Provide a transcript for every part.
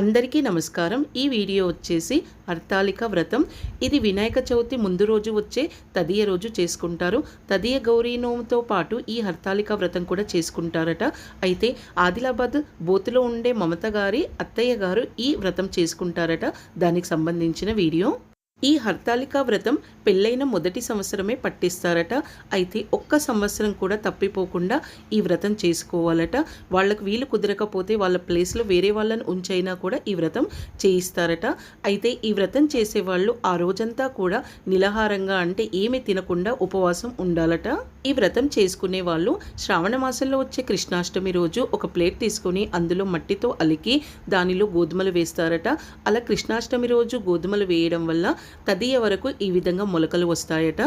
అందరికీ నమస్కారం. ఈ వీడియో వచ్చేసి హర్తాళిక వ్రతం. ఇది వినాయక చవితి ముందు రోజు వచ్చే తదియ రోజు చేసుకుంటారు. తదియ గౌరీ నోముతో పాటు ఈ హర్తాళిక వ్రతం కూడా చేసుకుంటారట. అయితే ఆదిలాబాద్ బోతులో ఉండే మమత గారి అత్తయ్య గారు ఈ వ్రతం చేసుకుంటారట. దానికి సంబంధించిన వీడియో. ఈ హర్తాళికా వ్రతం పెళ్ళైన మొదటి సంవత్సరమే పట్టిస్తారట. అయితే ఒక్క సంవత్సరం కూడా తప్పిపోకుండా ఈ వ్రతం చేసుకోవాలట. వాళ్ళకు వీలు కుదరకపోతే వాళ్ళ ప్లేస్లో వేరే వాళ్ళని ఉంచైనా కూడా ఈ వ్రతం చేయిస్తారట. అయితే ఈ వ్రతం చేసేవాళ్ళు ఆ రోజంతా కూడా నిలహారంగా అంటే ఏమి తినకుండా ఉపవాసం ఉండాలట. ఈ వ్రతం చేసుకునే వాళ్ళు శ్రావణ మాసంలో వచ్చే కృష్ణాష్టమి రోజు ఒక ప్లేట్ తీసుకొని అందులో మట్టితో అలికి దానిలో గోధుమలు వేస్తారట. అలా కృష్ణాష్టమి రోజు గోధుమలు వేయడం వల్ల తదియ వరకు ఈ విధంగా మొలకలు వస్తాయట.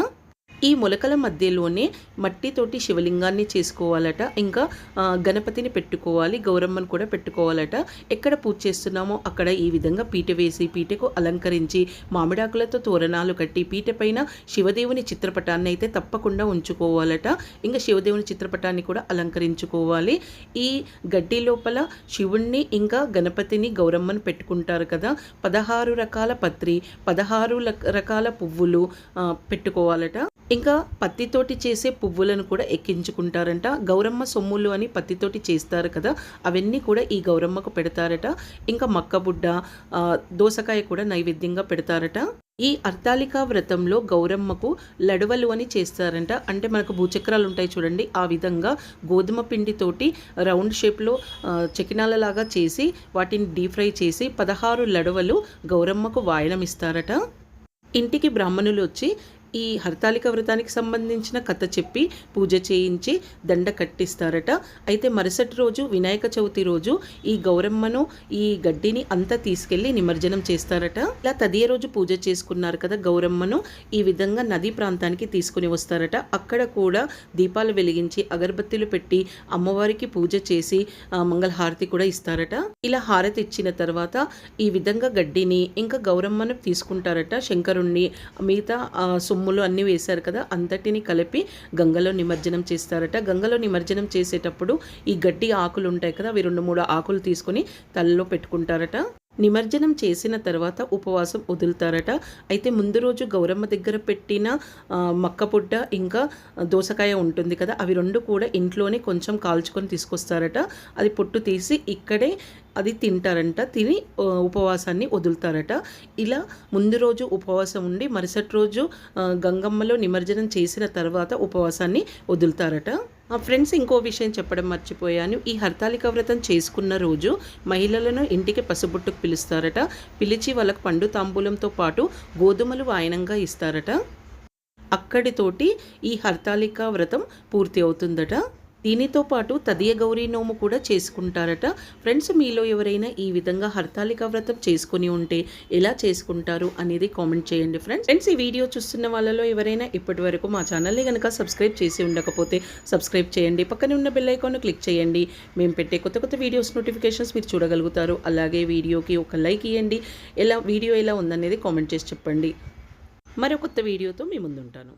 ఈ మొలకల మధ్యలోనే మట్టితోటి శివలింగాన్ని చేసుకోవాలట. ఇంకా గణపతిని పెట్టుకోవాలి గౌరమ్మను కూడా పెట్టుకోవాలట. ఎక్కడ పూజ చేస్తున్నామో అక్కడ ఈ విధంగా పీట వేసి పీటకు అలంకరించి మామిడాకులతో తోరణాలు కట్టి పీట పైన శివదేవుని చిత్రపటాన్ని అయితే తప్పకుండా ఉంచుకోవాలట. ఇంకా శివదేవుని చిత్రపటాన్ని కూడా అలంకరించుకోవాలి. ఈ గడ్డి లోపల శివుణ్ణి ఇంకా గణపతిని గౌరమ్మను పెట్టుకుంటారు కదా. పదహారు రకాల పత్రి పదహారు రకాల పువ్వులు పెట్టుకోవాలట. ఇంకా పత్తితోటి చేసే పువ్వులను కూడా ఎక్కించుకుంటారంట. గౌరమ్మ సొమ్ములు అని పత్తితోటి చేస్తారు కదా అవన్నీ కూడా ఈ గౌరమ్మకు పెడతారట. ఇంకా మక్కబుడ్డ దోసకాయ కూడా నైవేద్యంగా పెడతారట. ఈ అర్తాలిక వ్రతంలో గౌరమ్మకు లడవలు అని చేస్తారంట. అంటే మనకు భూచక్రాలు ఉంటాయి చూడండి ఆ విధంగా గోధుమ పిండితోటి రౌండ్ షేప్లో చకినాలలాగా చేసి వాటిని డీప్ ఫ్రై చేసి పదహారు లడవలు గౌరమ్మకు వాయనం ఇస్తారట. ఇంటికి బ్రాహ్మణులు వచ్చి ఈ హర్తాలిక వ్రతానికి సంబంధించిన కథ చెప్పి పూజ చేయించి దండ కట్టిస్తారట. అయితే మరుసటి రోజు వినాయక చవితి రోజు ఈ గౌరమ్మను ఈ గడ్డిని అంతా తీసుకెళ్ళి నిమజ్జనం చేస్తారట. ఇలా తదియ రోజు పూజ చేసుకున్నారు కదా గౌరమ్మను. ఈ విధంగా నదీ ప్రాంతానికి తీసుకుని వస్తారట. అక్కడ కూడా దీపాలు వెలిగించి అగరబత్తీలు పెట్టి అమ్మవారికి పూజ చేసి మంగళహారతి కూడా ఇస్తారట. ఇలా హారతి ఇచ్చిన తర్వాత ఈ విధంగా గడ్డిని ఇంకా గౌరమ్మను తీసుకుంటారట శంకరుణ్ణి. మిగతా సొమ్ములు అన్నీ వేశారు కదా అంతటిని కలిపి గంగలో నిమజ్జనం చేస్తారట. గంగలో నిమజ్జనం చేసేటప్పుడు ఈ గడ్డి ఆకులు ఉంటాయి కదా అవి రెండు మూడు ఆకులు తీసుకొని తలలో పెట్టుకుంటారట. నిమజ్జనం చేసిన తర్వాత ఉపవాసం వదులుతారట. అయితే ముందు రోజు గౌరమ్మ దగ్గర పెట్టిన మక్కపుడ్డ ఇంకా దోసకాయ ఉంటుంది కదా అవి రెండు కూడా ఇంట్లోనే కొంచెం కాల్చుకొని తీసుకొస్తారట. అది పొట్టు తీసి ఇక్కడే అది తింటారంట తిని ఉపవాసాన్ని వదులుతారట. ఇలా ముందు రోజు ఉపవాసం ఉండి మరుసటి రోజు గంగమ్మలో నిమజ్జనం చేసిన తర్వాత ఉపవాసాన్ని వదులుతారట. ఫ్రెండ్స్ ఇంకో విషయం చెప్పడం మర్చిపోయాను. ఈ హర్తాలిక వ్రతం చేసుకున్న రోజు మహిళలను ఇంటికి పసుబుట్టుకు పిలుస్తారట. పిలిచి వాళ్ళకు పండు తాంబూలంతో పాటు గోధుమలు వాయనంగా ఇస్తారట. అక్కడితోటి ఈ హర్తాలిక వ్రతం పూర్తి అవుతుందట. దీనితో పాటు తదియ గౌరీ నోము కూడా చేసుకుంటారట. ఫ్రెండ్స్ మీలో ఎవరైనా ఈ విధంగా హర్తాలిక వ్రతం చేసుకుని ఉంటే ఎలా చేసుకుంటారు అనేది కామెంట్ చేయండి ఫ్రెండ్స్. ఫ్రెండ్స్ ఈ వీడియో చూస్తున్న వాళ్ళలో ఎవరైనా ఇప్పటి వరకు మా ఛానల్ని కనుక సబ్స్క్రైబ్ చేసి ఉండకపోతే సబ్స్క్రైబ్ చేయండి. పక్కనే ఉన్న బెల్ ఐకాన్ క్లిక్ చేయండి. మేము పెట్టే కొత్త కొత్త వీడియోస్ నోటిఫికేషన్స్ మీరు చూడగలుగుతారు. అలాగే వీడియోకి ఒక లైక్ ఇవ్వండి ఎలా వీడియో ఎలా ఉందనేది కామెంట్ చేసి చెప్పండి. మరో కొత్త వీడియోతో మీ ముందుంటాను.